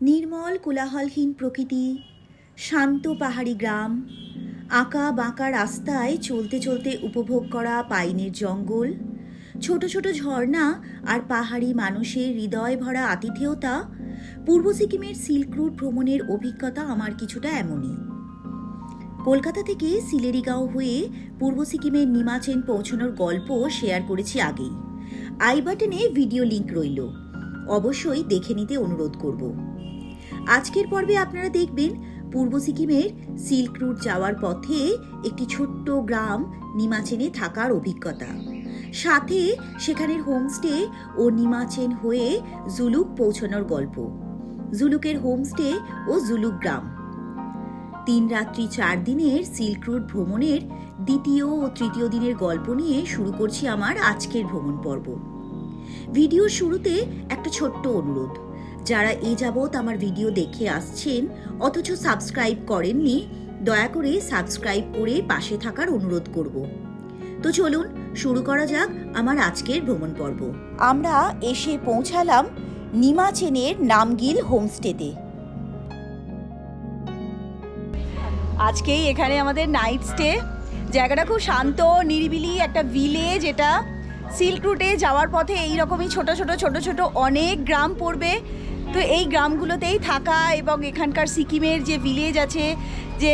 নির্মল কোলাহলহীন প্রকৃতি, শান্ত পাহাড়ি গ্রাম, আঁকা বাঁকা রাস্তায় চলতে চলতে উপভোগ করা পাইনের জঙ্গল, ছোট ছোট ঝর্ণা আর পাহাড়ি মানুষের হৃদয় ভরা আতিথেয়তা, পূর্ব সিকিমের সিল্ক রুট ভ্রমণের অভিজ্ঞতা আমার কিছুটা এমনই। কলকাতা থেকে সিলেরিগাঁও হয়ে পূর্ব সিকিমের নিমাচেন পৌঁছানোর গল্প শেয়ার করেছি আগেই। আই বাটনে ভিডিও লিংক রইল। অবশ্যই দেখে নিতে অনুরোধ করব। আজকের পর্বে আপনারা দেখবেন পূর্ব সিকিমের সিল্ক রুট যাওয়ার পথে একটি ছোট্ট গ্রাম নিমাচেনে থাকার অভিজ্ঞতা। সাথে সেখানের হোমস্টে ও নিমাচেন হয়ে জুলুক পৌঁছানোর গল্প। জুলুকের হোমস্টে ও জুলুক গ্রাম। তিন রাত্রি চার দিনের সিল্ক রুট ভ্রমণের দ্বিতীয় ও তৃতীয় দিনের গল্প নিয়ে শুরু করছি আমার আজকের ভ্রমণ পর্ব। ভিডিওর শুরুতে একটা ছোট্ট অনুরোধ। যারা এ যাবৎ আমার ভিডিও দেখে আসছেন, অথচ সাবস্ক্রাইব করেননি, দয়া করে সাবস্ক্রাইব করে পাশে থাকার অনুরোধ করব। তো চলুন, শুরু করা যাক আমার আজকের ভ্রমণ পর্ব। আমরা এসে পৌঁছালাম নিমাচেনের নামগিল হোমস্টেতে। আজকেই এখানে আমাদের নাইট স্টে। জায়গাটা খুব শান্ত, নিরিবিলি একটা ভিলেজ এটা সিল্ক রুটে যাওয়ার পথে এইরকমই ছোট ছোট ছোট ছোট অনেক গ্রাম পড়বে। তো এই গ্রামগুলোতেই থাকা এবং এখানকার সিকিমের যে ভিলেজ আছে, যে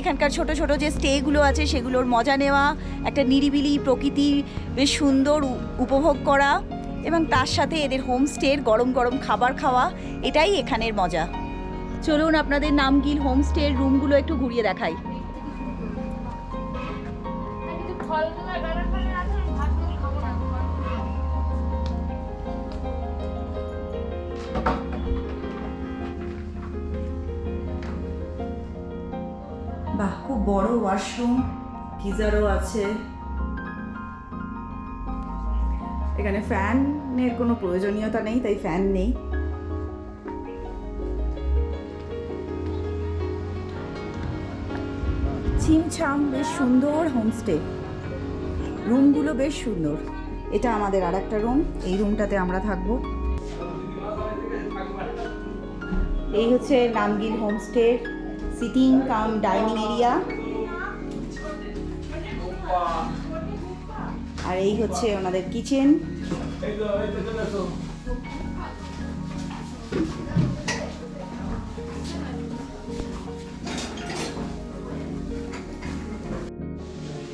এখানকার ছোট ছোট যে স্টেগুলো আছে, সেগুলোর মজা নেওয়া, একটা নিরিবিলি প্রকৃতি, বেশ সুন্দর উপভোগ করা এবং তার সাথে এদের হোমস্টের গরম গরম খাবার খাওয়া, এটাই এখানের মজা। চলুন আপনাদের নামগিল হোমস্টের রুমগুলো একটু ঘুরিয়ে দেখাই। বড় ওয়াশরুম, গিজারও আছে। এখানে ফ্যানের কোনো প্রয়োজনীয়তা নেই, তাই ফ্যান নেই। ছিমছাম বেশ সুন্দর হোমস্টে। রুমগুলো বেশ সুন্দর। এটা আমাদের আর একটা রুম, এই রুমটাতে আমরা থাকব। এই হচ্ছে Namgil homestay. Sitting, cum, dining area. আর এই হচ্ছে ওনাদের কিচেন।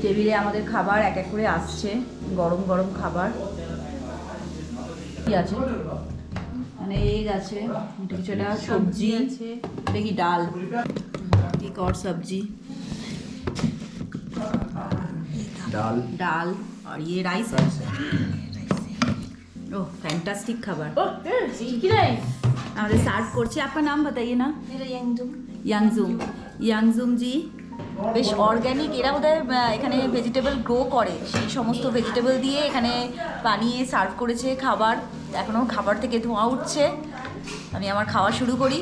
টেবিলে আমাদের খাবার এক এক করে আসছে, গরম গরম খাবার। কি আছে? মানে এগ আছে, কিছু একটা সবজি আছে ডাল। एक और सब्जी ডাল ডাল আর ये রাইস है ओह फैंटास्टिक খাবার আমাদের সার্ভ করছে আপনার নাম बताइए ना मेरा यंगडुम ইয়াংজুম ইয়াংজুম জি বেশ অর্গ্যানিক এরা বোধহয় আহ, এখানে ভেজিটেবল গ্রো করে সেই সমস্ত ভেজিটেবল দিয়ে এখানে বানিয়ে সার্ভ করেছে খাবার এখনও খাবার থেকে ধোঁয়া উঠছে আমি আমার খাওয়া শুরু করি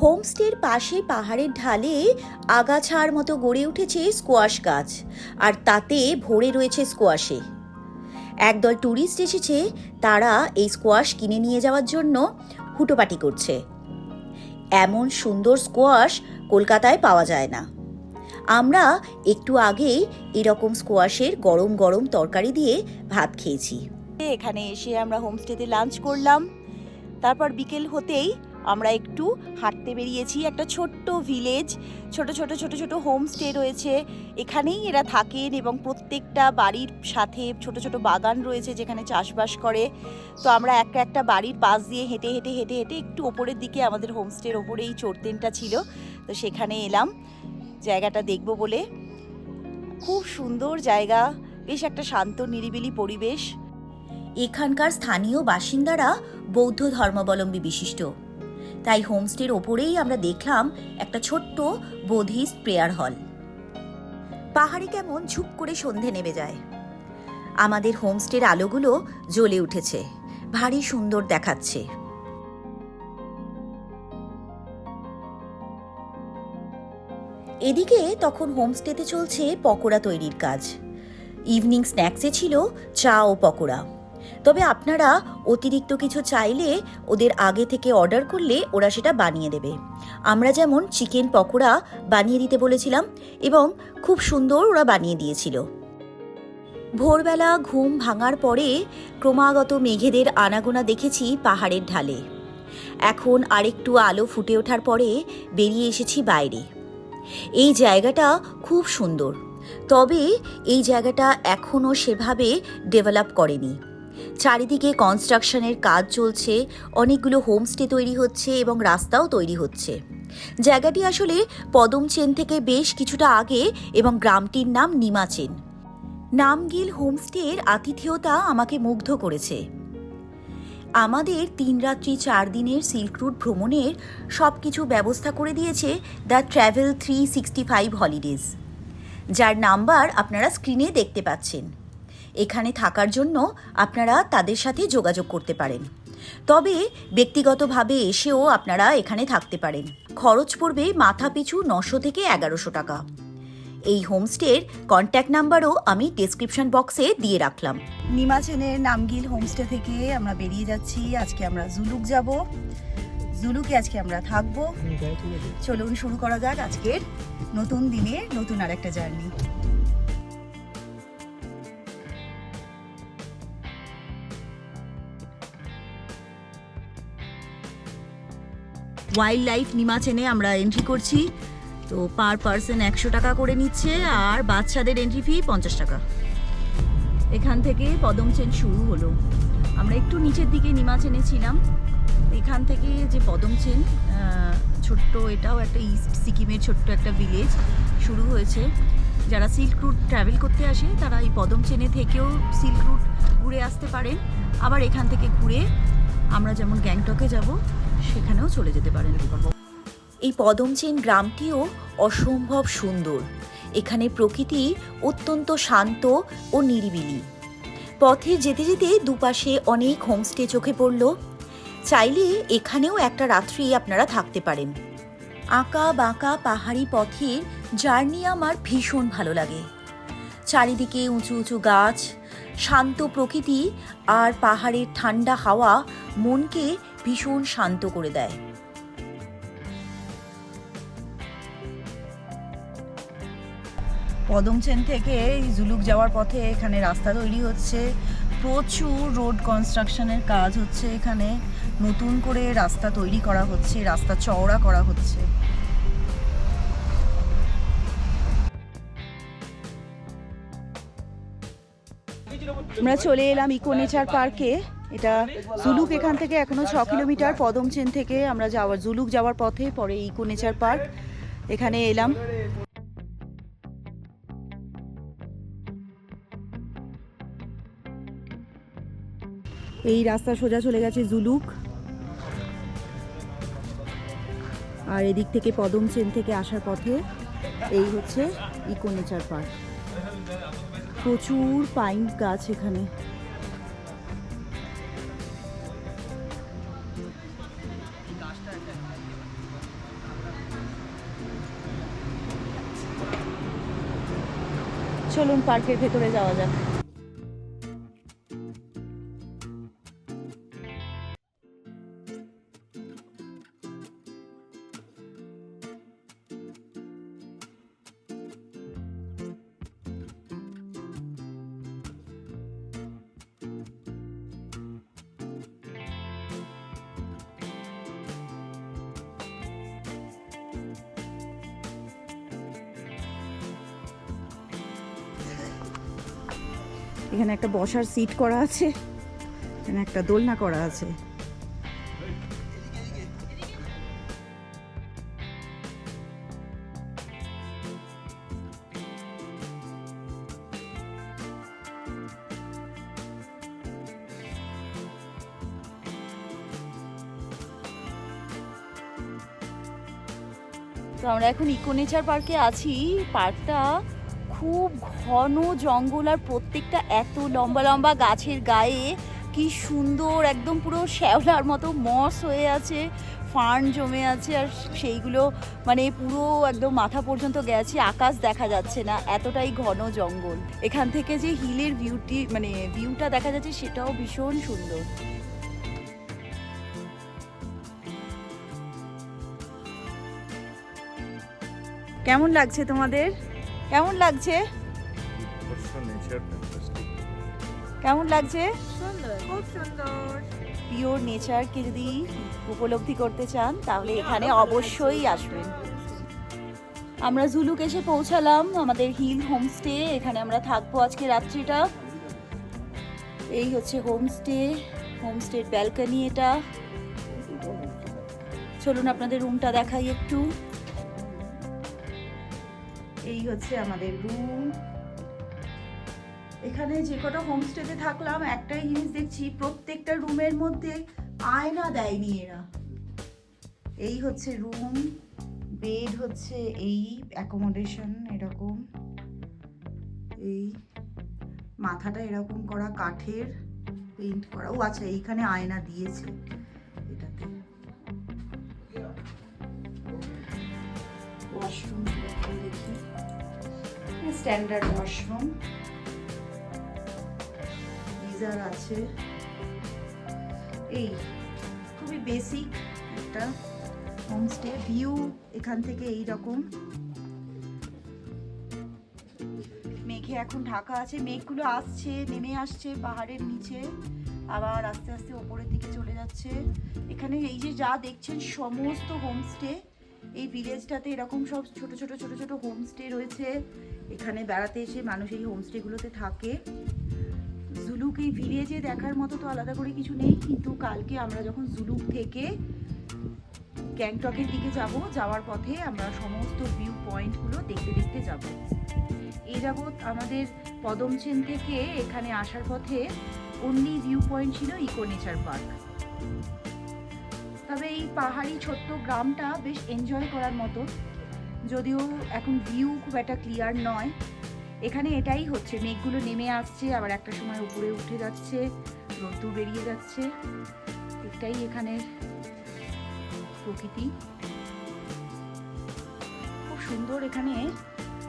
হোমস্টের পাশে পাহাড়ের ঢালে আগাছার মতো গড়ে উঠেছে স্কোয়াশ গাছ, আর তাতে ভরে রয়েছে স্কোয়াশে। একদল ট্যুরিস্ট এসেছে, তারা এই স্কোয়াশ কিনে নিয়ে যাওয়ার জন্য হুটোপাটি করছে। এমন সুন্দর স্কোয়াশ কলকাতায় পাওয়া যায় না। আমরা একটু আগেই এরকম স্কোয়াশের গরম গরম তরকারি দিয়ে ভাত খেয়েছি। এখানে এসে আমরা হোমস্টেতে লাঞ্চ করলাম। তারপর বিকেল হতেই আমরা একটু হাঁটতে বেরিয়েছি একটা ছোট্ট ভিলেজ ছোট ছোট ছোট ছোট হোমস্টে রয়েছে। এখানেই এরা থাকেন এবং প্রত্যেকটা বাড়ির সাথে ছোট ছোট বাগান রয়েছে যেখানে চাষবাস করে। তো আমরা একটা একটা বাড়ির পাশ দিয়ে হেঁটে হেঁটে হেঁটে হেঁটে একটু ওপরের দিকে আমাদের হোমস্টের ওপরেই চোরতেনটা ছিল। তো সেখানে এলাম। জায়গাটা দেখব বলে। খুব সুন্দর জায়গা। বেশ একটা শান্ত, নিরিবিলি পরিবেশ। এখানকার স্থানীয় বাসিন্দারা বৌদ্ধ ধর্মাবলম্বী বিশিষ্ট। তাই হোমস্টের ওপরেই আমরা দেখলাম একটা ছোট্ট বোধিস্ট প্রেয়ার হল। পাহাড়ে কেমন ঝুপ করে সন্ধে নেমে যায়। আমাদের হোমস্টের আলোগুলো জ্বলে উঠেছে, ভারী সুন্দর দেখাচ্ছে। এদিকে তখন হোমস্টেতে চলছে পকোড়া তৈরির কাজ। ইভিনিং স্ন্যাক্সে ছিল চা ও পকোড়া। তবে আপনারা অতিরিক্ত কিছু চাইলে ওদের আগে থেকে অর্ডার করলে ওরা সেটা বানিয়ে দেবে। আমরা যেমন চিকেন পকোড়া বানিয়ে দিতে বলেছিলাম এবং খুব সুন্দর ওরা বানিয়ে দিয়েছিল। ভোরবেলা ঘুম ভাঙার পরে ক্রমাগত মেঘেদের আনাগোনা দেখেছি পাহাড়ের ঢালে। এখন আরেকটু আলো ফুটে ওঠার পরে বেরিয়ে এসেছি বাইরে। এই জায়গাটা খুব সুন্দর। তবে এই জায়গাটা এখনও সেভাবে ডেভেলপ করেনি। চারিদিকে কনস্ট্রাকশনের কাজ চলছে, অনেকগুলো হোমস্টে তৈরি হচ্ছে এবং রাস্তাও তৈরি হচ্ছে। জায়গাটি আসলে পদমচেন থেকে বেশ কিছুটা আগে এবং গ্রামটির নাম নিমাচেন নামগিল হোমস্টের আতিথেয়তা আমাকে মুগ্ধ করেছে। আমাদের তিন রাত্রি চার দিনের সিল্ক রুট ভ্রমণের সব কিছু ব্যবস্থা করে দিয়েছে the travel three sixty five holidays যার নাম্বার আপনারা স্ক্রিনে দেখতে পাচ্ছেন। এখানে থাকার জন্য আপনারা তাদের সাথে যোগাযোগ করতে পারেন। তবে ব্যক্তিগতভাবে এসেও আপনারা এখানে থাকতে পারেন। খরচ পড়বে মাথা পিছু নশো থেকে এগারোশো টাকা। এই হোমস্টের কন্ট্যাক্ট নাম্বারও আমি ডেসক্রিপশন বক্সে দিয়ে রাখলাম। নিমাচেনের নামগিল হোমস্টে থেকে আমরা বেরিয়ে যাচ্ছি। আজকে আমরা জুলুক যাব। জুলুকে আজকে আমরা থাকব। চলুন শুরু করা যাক আজকের নতুন দিনে নতুন আর একটা জার্নি। ওয়াইল্ড লাইফ নিমাচেনে আমরা এন্ট্রি করছি। তো পার পার্সন একশো টাকা করে নিচ্ছে আর বাচ্চাদের এন্ট্রি ফি পঞ্চাশ টাকা। এখান থেকে পদমচেন শুরু হলো। আমরা একটু নিচের দিকে নিমাচেনে ছিলাম। এখান থেকে যে পদমচেন ছোট্ট এটাও একটা ইস্ট সিকিমের ছোট্ট একটা ভিলেজ শুরু হয়েছে। যারা সিল্ক রুট ট্রাভেল করতে আসে, তারা এই পদমচেনে থেকেও সিল্ক রুট ঘুরে আসতে পারেন আবার এখান থেকে ঘুরে আমরা যেমন গ্যাংটকে যাব সেখানেও চলে যেতে পারেন। এই পদমচেন গ্রামটিও অসম্ভব সুন্দর। এখানে প্রকৃতি অত্যন্ত শান্ত ও নিরিবিলি। পথে যেতে যেতে দুপাশে অনেক হোমস্টে চোখে পড়ল। চাইলে এখানেও একটা রাত্রি আপনারা থাকতে পারেন। আঁকা বাঁকা পাহাড়ি পথের জার্নি আমার ভীষণ ভালো লাগে। চারিদিকে উঁচু উঁচু গাছ, শান্ত প্রকৃতি আর পাহাড়ের ঠান্ডা হাওয়া মনকে ভীষণ শান্ত করে দেয়। পদমচেন থেকে জুলুক যাওয়ার পথে এখানে রাস্তা তৈরি হচ্ছে। প্রচুর রোড কনস্ট্রাকশনের কাজ হচ্ছে এখানে। নতুন করে রাস্তা তৈরি করা হচ্ছে, রাস্তা চওড়া করা হচ্ছে। আমরা চলে এলাম ইকো নেচার পার্কে। এটা জুলুক এখান থেকে এখনও ছ কিলোমিটার পদমচেন থেকে আমরা যাওয়ার, জুলুক যাওয়ার পথে পরে ইকো নেচার পার্ক। এখানে এলাম। এই রাস্তা সোজা চলে গেছে জুলুক। আর এদিক থেকে পদম চেন থেকে আসার পথে এই হচ্ছে ইকো নেচার পার্ক। প্রচুর পাইন গাছ এখানে। চলুন পার্কের ভেতরে যাওয়া যাক। এখানে একটা বসার সিট করা আছে, এখানে একটা দোলনা করা আছে। আমরা এখন ইকো নেচার পার্কে আছি। পার্কটা খুব ঘন জঙ্গল আর প্রত্যেকটা এত লম্বা লম্বা গাছের গায়ে কি সুন্দর, একদম পুরো শ্যাওলার মতো মস হয়ে আছে, ফার্ন জমে আছে আর সেইগুলো মানে পুরো একদম মাথা পর্যন্ত গেছে, আকাশ দেখা যাচ্ছে না, এতটাই ঘন জঙ্গল। এখান থেকে যে হিলের ভিউটি মানে ভিউটা দেখা যাচ্ছে সেটাও ভীষণ সুন্দর। কেমন লাগছে তোমাদের? কেমন লাগছে? কেমন লাগছে? খুব সুন্দর। পিওর নেচারকে যদি উপলব্ধি করতে চান তাহলে এখানে অবশ্যই আসবেন। আমরা জুলুক এসে পৌঁছালাম আমাদের হিল হোমস্টে এখানে আমরা থাকব আজকে রাত্রিটা। এই হচ্ছে হোমস্টে হোমস্টের ব্যালকনি এটা। চলুন আপনাদের রুমটা দেখাই একটু। এই হচ্ছে আমাদের রুম এখানে যে কটা হোমস্টেতে থাকলাম, একটাই জিনিস দেখছি, প্রত্যেকটা রুমের মধ্যে আয়না দেয়নি এরা। এই হচ্ছে রুম বেড হচ্ছে এই অ্যাকোমোডেশন এরকম। এই মাথাটা এরকম করা, কাঠের পেইন্ট করা। ও আচ্ছা এইখানে আয়না দিয়েছে এটাতে। ওয়াশরুম দেখি। স্ট্যান্ডার্ড ওয়াশরুম গিজার আছে। এই, খুবই বেসিক একটা হোমস্টে ভিউ এখান থেকে এই রকম মেঘে এখন ঢাকা আছে। মেঘগুলো আসছে, নেমে আসছে পাহাড়ের নিচে। আবার আস্তে আস্তে ওপরের দিকে চলে যাচ্ছে। এখানে এই যে যা দেখছেন সমস্ত হোমস্টে এই ভিলেজটাতে এরকম সব ছোট ছোট ছোট ছোট হোমস্টে রয়েছে। এখানে বেড়াতে এসে মানুষ এই হোমস্টেগুলোতে থাকে। জুলুক এই ভিলেজে দেখার মতো তো আলাদা করে কিছু নেই, কিন্তু কালকে আমরা যখন জুলুক থেকে গ্যাংটকের দিকে যাব, যাওয়ার পথে আমরা সমস্ত ভিউ পয়েন্টগুলো দেখতে দেখতে যাব। এই যাবৎ আমাদের পদমচেন থেকে এখানে আসার পথে অনলি ভিউ পয়েন্ট ছিল ইকো নেচার পার্ক তবে এই পাহাড়ি ছোট্ট গ্রামটা বেশ এনজয় করার মতো। যদিও এখন ভিউ খুব একটা ক্লিয়ার নয়। এখানে এটাই হচ্ছে, মেঘগুলো নেমে আসছে, আবার একটা সময় উপরে উঠে যাচ্ছে রোদ্দুর বেরিয়ে যাচ্ছে। এটাই এখানের প্রকৃতি। খুব সুন্দর এখানে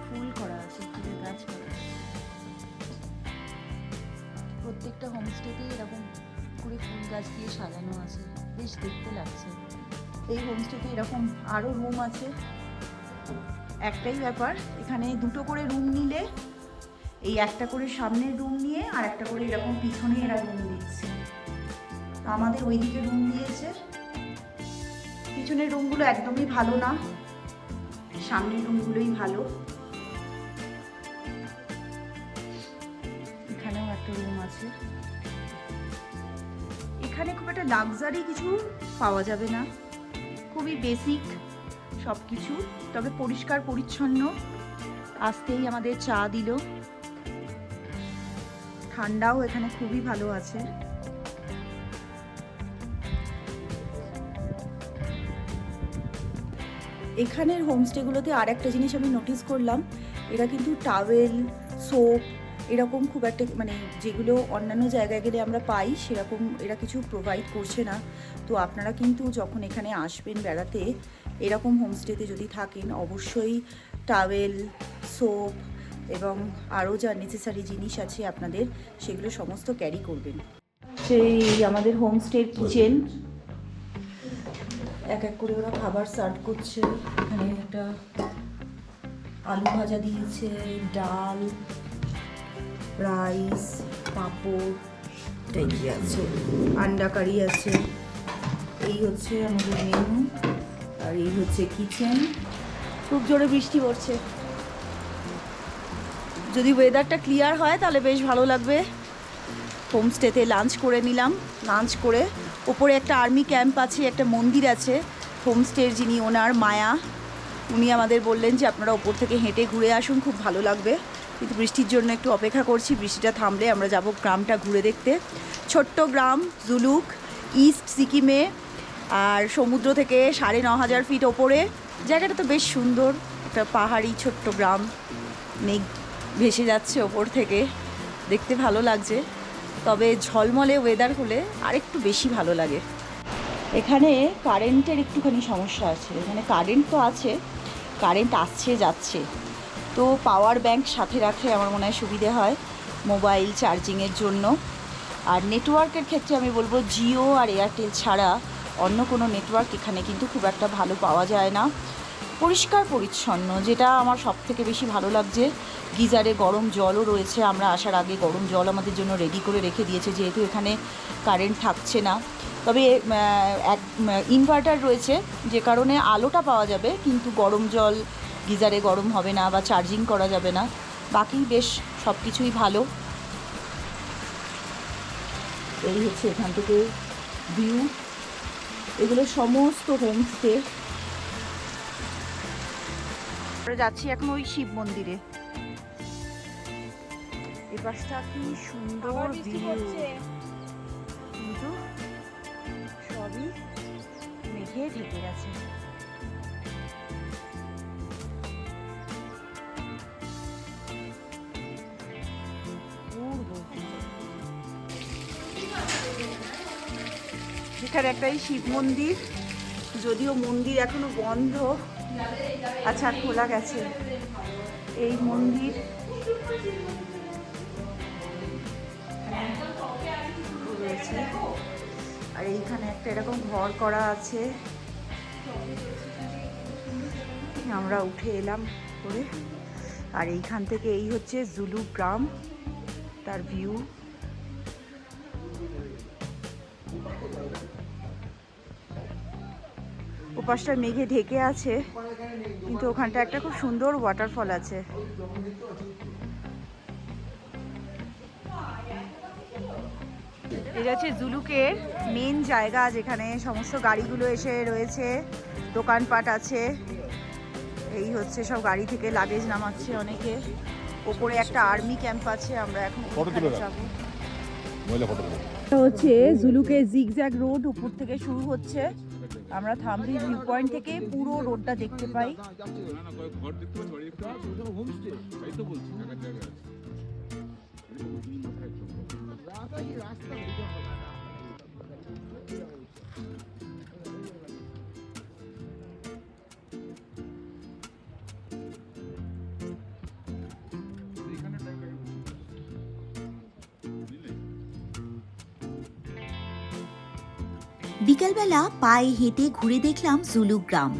ফুল করা আছে, ফুলের গাছ। প্রত্যেকটা হোমস্টেতেই এরকম করে ফুল গাছ দিয়ে সাজানো আছে। বেশ দেখতে লাগছে। এই হোমস্টেতে এরকম আরও রুম আছে। একটাই ব্যাপার, এখানে দুটো করে রুম নিলে, এই একটা করে সামনের রুম নিয়ে আর একটা করে এরকম পিছনে এরা রুম দিচ্ছে তো আমাদের ওইদিকে রুম দিয়েছে পিছনের রুমগুলো একদমই ভালো না, সামনের রুমগুলোই ভালো। এখানেও একটা রুম আছে। এখানে খুব একটা লাক্সারি কিছু পাওয়া যাবে না। খুবই বেসিক সব কিছু তবে পরিষ্কার, পরিচ্ছন্ন। আসতেই আমাদের চা দিল। ঠান্ডাও এখানে খুবই ভালো আছে। এখানের হোমস্টেগুলোতে আর একটা জিনিস আমি নোটিস করলাম, এরা কিন্তু টাওয়েল সোপ এরকম খুব একটা মানে যেগুলো অন্যান্য জায়গায় গেলে আমরা পাই, সেরকম এরা কিছু প্রোভাইড করছে না। তো আপনারা কিন্তু যখন এখানে আসবেন বেড়াতে এরকম হোমস্টেতে যদি থাকেন অবশ্যই টাওয়েল সোপ এবং আরও যা নেসেসারি জিনিস আছে আপনাদের সেগুলো সমস্ত ক্যারি করবেন। সেই আমাদের হোমস্টের কিচেন এক এক করে ওরা খাবার সার্ভ করছে। এখানে একটা আলু ভাজা দিয়েছে ডাল রাইস পাঁপড় আছে। আন্ডা কারি আছে। এই হচ্ছে আমাদের মেনু আর এই হচ্ছে কিচেন খুব জোরে বৃষ্টি পড়ছে। যদি ওয়েদারটা ক্লিয়ার হয়, তাহলে বেশ ভালো লাগবে। হোমস্টেতে লাঞ্চ করে নিলাম। লাঞ্চ করে ওপরে একটা আর্মি ক্যাম্প আছে, একটা মন্দির আছে। হোমস্টের যিনি ওনার মায়া, উনি আমাদের বললেন যে আপনারা ওপর থেকে হেঁটে ঘুরে আসুন, খুব ভালো লাগবে। কিন্তু বৃষ্টির জন্য একটু অপেক্ষা করছি, বৃষ্টিটা থামলে আমরা যাব গ্রামটা ঘুরে দেখতে। ছোট্ট গ্রাম, জুলুক ইস্ট সিকিমে আর সমুদ্র থেকে সাড়ে ন হাজার ফিট ওপরে। জায়গাটা তো বেশ সুন্দর, একটা পাহাড়ি ছোট্ট গ্রাম। মেঘ ভেসে যাচ্ছে ওপর থেকে, দেখতে ভালো লাগছে। তবে ঝলমলে ওয়েদার হলে আরেকটু বেশি ভালো লাগে। এখানে কারেন্টের একটুখানি সমস্যা আছে। এখানে কারেন্ট তো আছে কারেন্ট আসছে, যাচ্ছে। তো পাওয়ার ব্যাংক সাথে রাখলে আমার মনে হয় সুবিধে হয় মোবাইল চার্জিংয়ের জন্য। আর নেটওয়ার্কের ক্ষেত্রে আমি বলব জিও আর এয়ারটেল ছাড়া অন্য কোনো নেটওয়ার্ক এখানে কিন্তু খুব একটা ভালো পাওয়া যায় না। পরিষ্কার পরিচ্ছন্ন, যেটা আমার সব থেকে বেশি ভালো লাগছে। গিজারে গরম জলও রয়েছে, আমরা আসার আগে গরম জল আমাদের জন্য রেডি করে রেখে দিয়েছে, যেহেতু এখানে কারেন্ট থাকছে না। তবে এক ইনভার্টার রয়েছে, যে কারণে আলোটা পাওয়া যাবে, কিন্তু গরম জল গিজারে গরম হবে না বা চার্জিং করা যাবে না। বাকি বেশ সব কিছুই ভালো। এই হচ্ছে এখান থেকে ভিউ এগুলো সমস্ত হোমস্টে আমরা যাচ্ছি এখন ওই শিব মন্দিরে। এই পাশটা কি সুন্দর ভিউ কিন্তু সবই মেঘে ঢেকে গেছে। এখানে একটাই শিব মন্দির, যদিও মন্দির এখনও বন্ধ। আচ্ছা খোলা গেছে। এই মন্দির। আর এইখানে একটা এরকম ঘর করা আছে। আমরা উঠে এলাম করে। আর এইখান থেকে এই হচ্ছে জুলু গ্রাম, তার ভিউ। ওপাশটা মেঘে ঢেকে আছে কিন্তু ওখানটা একটা খুব সুন্দর ওয়াটারফল আছে। এটা হচ্ছে জুলুকের মেন জায়গা যেখানে সমস্ত গাড়িগুলো এসে রয়েছে দোকানপাট আছে। এই হচ্ছে সব গাড়ি থেকে লাগেজ নামাচ্ছে অনেকে। ওপরে একটা আর্মি ক্যাম্প আছে আমরা এখন যাব। হচ্ছে জুলুকে জিগজ্যাগ রোড উপর থেকে শুরু হচ্ছে। আমরা থামরি ভিউ পয়েন্ট থেকে পুরো রোডটা দেখতে পাই। বিকালবেলা পায়ে হেঁটে ঘুরে দেখলাম জুলু গ্রাম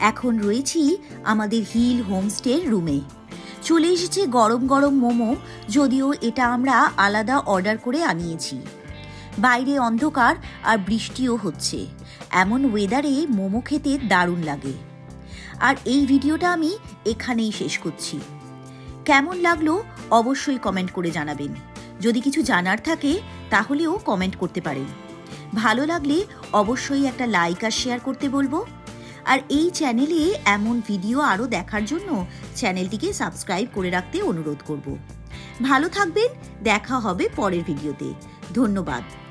এখন রয়েছি আমাদের হিল হোমস্টের রুমে। চলে এসেছে গরম গরম মোমো, যদিও এটা আমরা আলাদা অর্ডার করে আনিয়েছি। বাইরে অন্ধকার আর বৃষ্টিও হচ্ছে। এমন ওয়েদারে মোমো খেতে দারুণ লাগে। আর এই ভিডিওটা আমি এখানেই শেষ করছি। কেমন লাগল অবশ্যই কমেন্ট করে জানাবেন। যদি কিছু জানার থাকে, তাহলেও কমেন্ট করতে পারেন। ভালো লাগলে অবশ্যই একটা লাইক আর শেয়ার করতে বলব। আর এই চ্যানেলে এমন ভিডিও আরও দেখার জন্য চ্যানেলটিকে সাবস্ক্রাইব করে রাখতে অনুরোধ করব। ভালো থাকবেন, দেখা হবে পরের ভিডিওতে ধন্যবাদ।